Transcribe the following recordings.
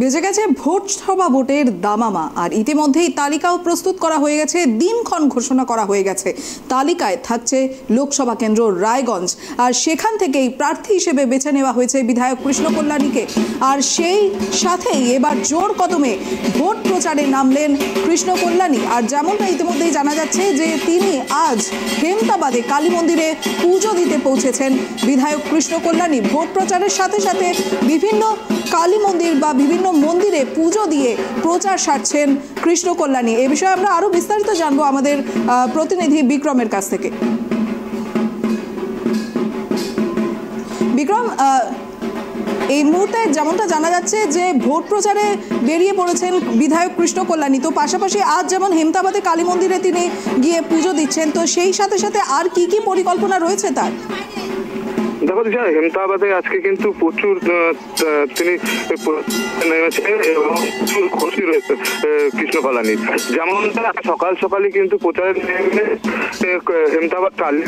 বেজে গেছে ভোট সভা ভোটের দামামা, আর ইতিমধ্যেই তালিকাও প্রস্তুত করা হয়ে গেছে, দিনক্ষণ ঘোষণা করা হয়ে গেছে। তালিকায় থাকছে লোকসভা কেন্দ্র রায়গঞ্জ, আর সেখান থেকেই প্রার্থী হিসেবে বেছে নেওয়া হয়েছে বিধায়ক কৃষ্ণ কল্যাণীকে আর সেই সাথেই এবার জোর কদমে ভোট প্রচারে নামলেন কৃষ্ণ কল্যাণী আর যেমনটা ইতিমধ্যেই জানা যাচ্ছে যে তিনি আজ হেমতাবাদে কালী মন্দিরে পুজো দিতে পৌঁছেছেন। বিধায়ক কৃষ্ণ কল্যাণী ভোট প্রচারের সাথে সাথে বিভিন্ন কালী মন্দির বা বিভিন্ন মন্দিরে পুজো দিয়ে প্রচার সারছেন কৃষ্ণ কল্যাণী এ বিষয়ে আমরা আরও বিস্তারিত জানব আমাদের প্রতিনিধি বিক্রমের কাছ থেকে। বিক্রম এই মুহূর্তে যেমনটা জানা যাচ্ছে যে ভোট প্রচারে বেরিয়ে পড়েছেন বিধায়ক কৃষ্ণ কল্যাণী তো পাশাপাশি আজ যেমন হেমতাবাদে কালী মন্দিরে তিনি গিয়ে পুজো দিচ্ছেন, তো সেই সাথে সাথে আর কি কি পরিকল্পনা রয়েছে তার? দেখো দিশা হেমতাবাদে আজকে কিন্তু প্রচুর তিনি নেমেছে এবং প্রচুর খুশি রয়েছে আহ, কৃষ্ণ কল্যাণী যেমন সকাল সকালে কিন্তু প্রচারে নেমে হেমতাবাদ কালী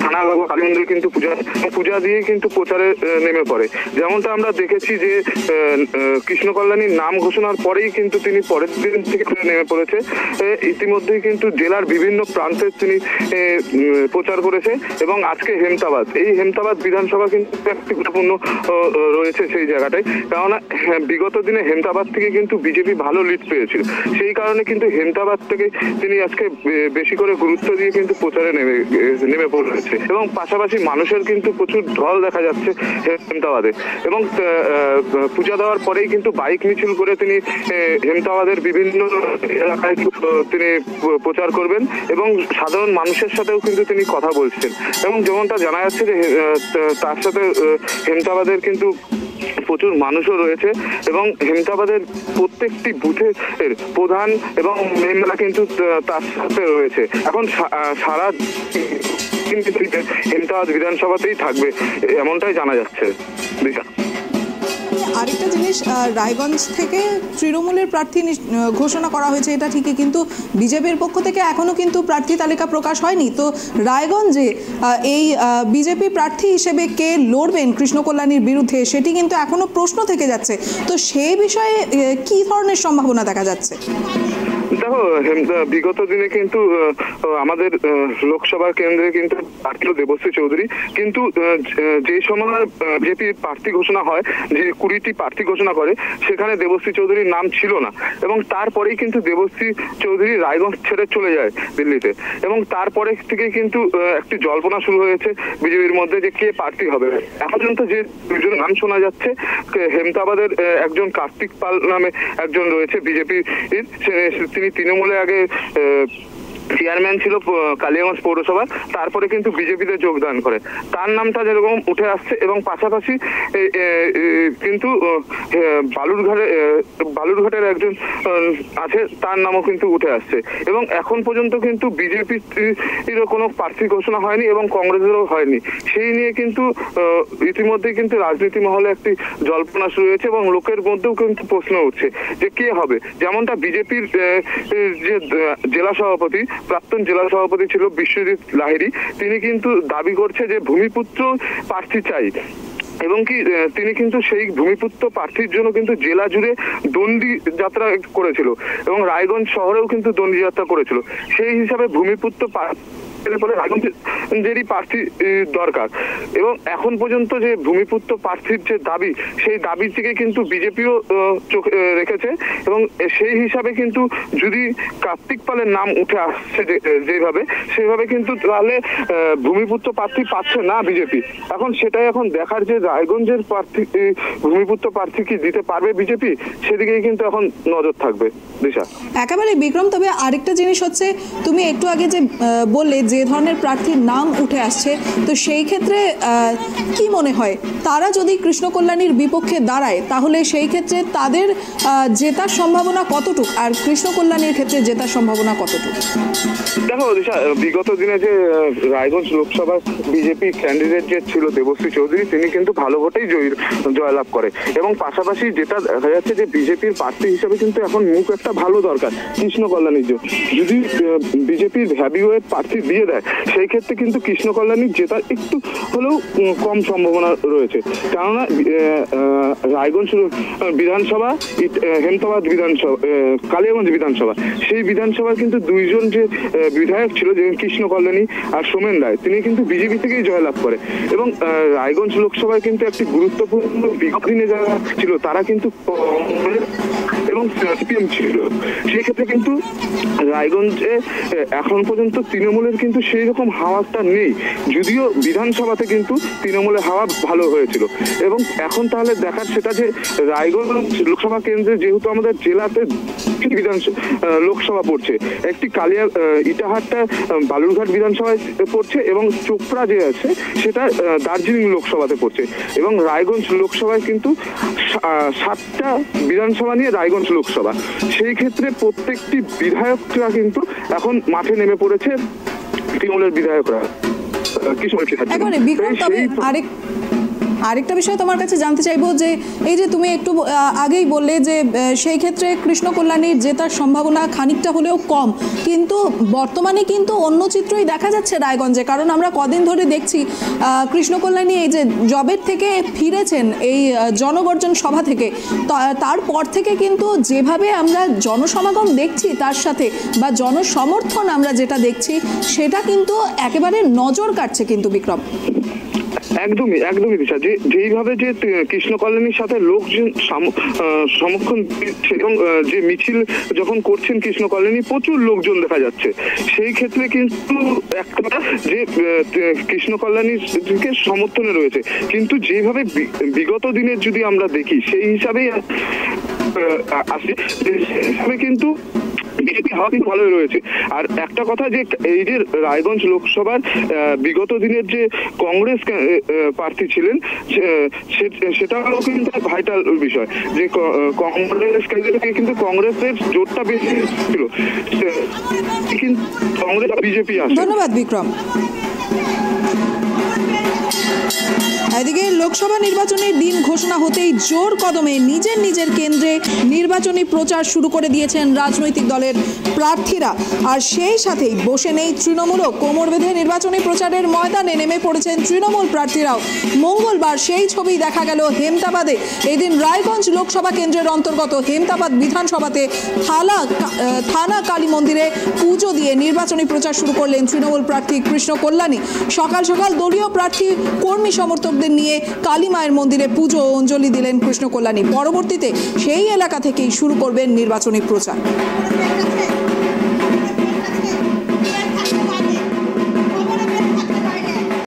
থানা কালী মন্দিরে কিন্তু পূজা পূজা দিয়ে কিন্তু প্রচারে নেমে পড়ে। যেমনটা আমরা দেখেছি যে আহ, আহ, কৃষ্ণ কল্যাণীর নাম ঘোষণার পরেই কিন্তু তিনি পরের দিন থেকে নেমে পড়েছে। ইতিমধ্যেই কিন্তু জেলার বিভিন্ন প্রান্তে তিনি প্রচার করেছে এবং আজকে হেমতাবাদ এই হেমতাবাদ বিধানসভা কিন্তু একটি গুরুত্বপূর্ণ রয়েছে সেই জায়গাটায়। কেননা হ্যাঁ, বিগত দিনে হেমতাবাদ থেকে কিন্তু বিজেপি ভালো লিড পেয়েছিল। সেই কারণে কিন্তু হেমতাবাদ থেকে তিনি আজকে বেশি করে গুরুত্ব দিয়ে কিন্তু প্রচারে নেমে নেমে পড়েছে। এবং পাশাপাশি মানুষের কিন্তু প্রচুর ঢল দেখা যাচ্ছে হেমতাবাদে। এবং পূজা দেওয়ার পরেই কিন্তু বাইক মিছিল করে তিনি হেমতাবাদের বিভিন্ন এলাকায় তিনি প্রচার করবেন। এবং সাধারণ মানুষের সাথেও কিন্তু তিনি কথা বলছেন। এবং যেমনটা জানা যাচ্ছে যে তার সাথে হেমতাবাদের কিন্তু প্রচুর মানুষও রয়েছে এবং হেমতাবাদের প্রত্যেকটি বুথের প্রধান এবং মেম্বাররা কিন্তু তার সাথে রয়েছে। এখন সারা কিন্তু হেমতাবাদ বিধানসভাতেই থাকবে এমনটাই জানা যাচ্ছে। দিশা আরেকটা জিনিস রায়গঞ্জ থেকে তৃণমূলের প্রার্থী ঘোষণা করা হয়েছে এটা ঠিকই, কিন্তু বিজেপির পক্ষ থেকে এখনও কিন্তু প্রার্থী তালিকা প্রকাশ হয়নি। তো রায়গঞ্জে এই বিজেপি প্রার্থী হিসেবে কে লড়বেন কৃষ্ণকল্যাণীর বিরুদ্ধে সেটি কিন্তু এখনও প্রশ্ন থেকে যাচ্ছে। তো সেই বিষয়ে কি ধরনের সম্ভাবনা দেখা যাচ্ছে? দেখো বিগত দিনে কিন্তু আমাদের লোকসভা কেন্দ্রে কিন্তু প্রার্থী দেবশ্রী চৌধুরী কিন্তু যে সময় বিজেপি প্রার্থী ঘোষণা হয়, যে কুড়িটি প্রার্থী ঘোষণা করে, সেখানে দেবশ্রী চৌধুরীর নাম ছিল না। এবং তারপরেই কিন্তু দেবশ্রী চৌধুরী রায়গঞ্জ ছেড়ে চলে যায় দিল্লিতে। এবং তারপরে থেকে কিন্তু একটি জল্পনা শুরু হয়েছে বিজেপির মধ্যে যে কে প্রার্থী হবে। এখন পর্যন্ত যে দুজন নাম শোনা যাচ্ছে হেমতাবাদের একজন কার্তিক পাল নামে একজন রয়েছে বিজেপি তিনি তৃণমূলে আগে আহ, চেয়ারম্যান ছিল কালিয়াগঞ্জ পৌরসভার। তারপরে কিন্তু বিজেপিতে যোগদান করে। তার নামটা যেরকম উঠে আসছে এবং পাশাপাশি কিন্তু বালুরঘাটে বালুরঘাটের একজন আছে, তার নামও কিন্তু উঠে আসছে। এবং এখন পর্যন্ত কিন্তু বিজেপির কোনো প্রার্থী ঘোষণা হয়নি এবং কংগ্রেসেরও হয়নি। সেই নিয়ে কিন্তু ইতিমধ্যেই কিন্তু রাজনীতি মহলে একটি জল্পনা শুরু হয়েছে এবং লোকের মধ্যেও কিন্তু প্রশ্ন উঠছে যে কে হবে? যেমনটা বিজেপির যে জেলা সভাপতি প্রাক্তন জেলা সভাপতি ছিল বিশ্বজিৎ লাহিড়ী। তিনি কিন্তু দাবি করছে যে ভূমিপুত্র প্রার্থী চাই। এবং কি তিনি কিন্তু সেই ভূমিপুত্র প্রার্থীর জন্য কিন্তু জেলা জুড়ে দণ্ডি যাত্রা করেছিল এবং রায়গঞ্জ শহরেও কিন্তু দণ্ডি যাত্রা করেছিল। সেই হিসাবে ভূমিপুত্র রাজনীতিরই প্রার্থী দরকার। এবং এখন পর্যন্ত যে ভূমিপুত্র প্রার্থীর যে দাবি, সেই দাবি থেকে কিন্তু বিজেপিও চোখ রেখেছে। এবং সেই হিসাবে কিন্তু যদি কার্তিক পালের নাম উঠে আসছে যেভাবে, সেভাবে কিন্তু তাহলে ভূমিপুত্র প্রার্থী পাচ্ছে না বিজেপি। এখন সেটাই এখন দেখার যে রায়গঞ্জের প্রার্থী ভূমিপুত্র প্রার্থী কি দিতে পারবে বিজেপি, সেদিকেই কিন্তু এখন নজর থাকবে, দিশা। একেবারে বিক্রম, তবে আরেকটা জিনিস হচ্ছে, তুমি একটু আগে যে বললে যে ধরনের প্রার্থীর নাম উঠে আসছে, তো সেই ক্ষেত্রে কি মনে হয়? তারা যদি কৃষ্ণকল্যাণীর বিপক্ষে দাঁড়ায়, তাহলে সেই ক্ষেত্রে তাদের জেতার সম্ভাবনা কতটুক? আর কৃষ্ণকল্যাণীর ক্ষেত্রে জেতার সম্ভাবনা কতটুক? দেখো বিগত দিনে যে রায়গঞ্জ লোকসভা বিজেপি ক্যান্ডিডেট যে ছিল দেবশ্রী চৌধুরী, তিনি কিন্তু ভালো ভোটেই জয়ী, জয়লাভ করে। এবং পাশাপাশি যেটা দেখা যাচ্ছে যে, বিজেপির প্রার্থী হিসেবে কিন্তু এখন মুখ একটা ভালো দরকার, কৃষ্ণ কল্যাণীর যদি বিজেপির ভ্যাবিওয়ের প্রার্থী দিয়ে ভিজিয়ে দেয়। সেই ক্ষেত্রে কিন্তু কৃষ্ণ কল্যাণীর জেতার একটু হলেও কম সম্ভাবনা রয়েছে। কেননা রায়গঞ্জ বিধানসভা হেমতাবাদ বিধানসভা কালিয়াগঞ্জ বিধানসভা। সেই বিধানসভার কিন্তু দুইজন যে বিধায়ক ছিল যে কৃষ্ণ কল্যাণী আর সোমেন রায়, তিনি কিন্তু বিজেপি থেকেই জয়লাভ করে। এবং রায়গঞ্জ লোকসভায় কিন্তু একটি গুরুত্বপূর্ণ বিগত যারা ছিল, তারা কিন্তু এবং সিপিএম ছিল। সেই ক্ষেত্রে কিন্তু রায়গঞ্জে এখন পর্যন্ত তৃণমূলের কিন্তু সেই রকম হাওয়াটা নেই। যদিও বিধানসভাতে কিন্তু তৃণমূলের হাওয়া ভালো হয়েছিল। এবং এখন তাহলে দেখার সেটা যে রায়গঞ্জ লোকসভা কেন্দ্রে যেহেতু আমাদের জেলাতে বিধানসভা লোকসভা পড়ছে। একটি কালিয়া ইটাহারটা বালুরঘাট বিধানসভায় পড়ছে এবং চোপড়া যে আছে, সেটা দার্জিলিং লোকসভাতে পড়ছে। এবং রায়গঞ্জ লোকসভায় কিন্তু সাতটা বিধানসভা নিয়ে রায়গঞ্জ লোকসভা। সেই ক্ষেত্রে প্রত্যেকটি বিধায়করা কিন্তু এখন মাঠে নেমে পড়েছে। তৃণমূলের বিধায়করা আহ, কিছু বলছি না। একবারে বিক্রম তাই তবে সেই আরেক আরেকটা বিষয় তোমার কাছে জানতে চাইব যে এই যে তুমি একটু আগেই বললে যে সেই ক্ষেত্রে কৃষ্ণ কল্যাণীর জেতার সম্ভাবনা খানিকটা হলেও কম। কিন্তু বর্তমানে কিন্তু অন্য চিত্রই দেখা যাচ্ছে রায়গঞ্জে। কারণ আমরা কদিন ধরে দেখছি কৃষ্ণ কল্যাণী এই যে জবের থেকে ফিরেছেন এই জনগর্জন সভা থেকে। তারপর থেকে কিন্তু যেভাবে আমরা জনসমাগম দেখছি তার সাথে বা জনসমর্থন আমরা যেটা দেখছি, সেটা কিন্তু একেবারে নজর কাটছে কিন্তু বিক্রম। একদমই একদমই দিশা। যে, যেইভাবে যে কৃষ্ণ কল্যাণীর সাথে লোকজন সমক্ষণ এবং যে মিছিল যখন করছেন কৃষ্ণ কল্যাণী প্রচুর লোকজন দেখা যাচ্ছে। সেই ক্ষেত্রে কিন্তু একটা যে কৃষ্ণ কল্যাণীর দিকে সমর্থনে রয়েছে। কিন্তু যেভাবে বিগত দিনের যদি আমরা দেখি, সেই হিসাবেই আসি কিন্তু বিজেপি হাওয়া কিন্তু ভালোই রয়েছে। আর একটা কথা যে, এই যে রায়গঞ্জ লোকসভার বিগত দিনের যে কংগ্রেস প্রার্থী ছিলেন সেটাও কিন্তু ভাইটাল বিষয় যে কংগ্রেস ক্যান্ডিডেটকে কিন্তু কংগ্রেসের জোরটা বেশি ছিল। কিন্তু কংগ্রেস বিজেপি আসে। ধন্যবাদ, বিক্রম। এদিকে লোকসভা নির্বাচনের দিন ঘোষণা হতেই জোর কদমে নিজের নিজের কেন্দ্রে নির্বাচনী প্রচার শুরু করে দিয়েছেন রাজনৈতিক দলের প্রার্থীরা। আর সেই সাথেই বসে নেই তৃণমূলও। কোমর বেঁধে নির্বাচনী প্রচারের ময়দানে নেমে পড়েছেন তৃণমূল প্রার্থীরাও। মঙ্গলবার সেই ছবি দেখা গেল হেমতাবাদে। এদিন রায়গঞ্জ লোকসভা কেন্দ্রের অন্তর্গত হেমতাবাদ বিধানসভাতে থালা থানা কালী মন্দিরে পুজো দিয়ে নির্বাচনী প্রচার শুরু করলেন তৃণমূল প্রার্থী কৃষ্ণ কল্যাণী সকাল সকাল দলীয় প্রার্থী, কর্মী সমর্থকদের নিয়ে কালী মায়ের মন্দিরে পুজো অঞ্জলি দিলেন কৃষ্ণ কল্যাণী পরবর্তীতে সেই এলাকা থেকেই শুরু করবেন নির্বাচনী প্রচার।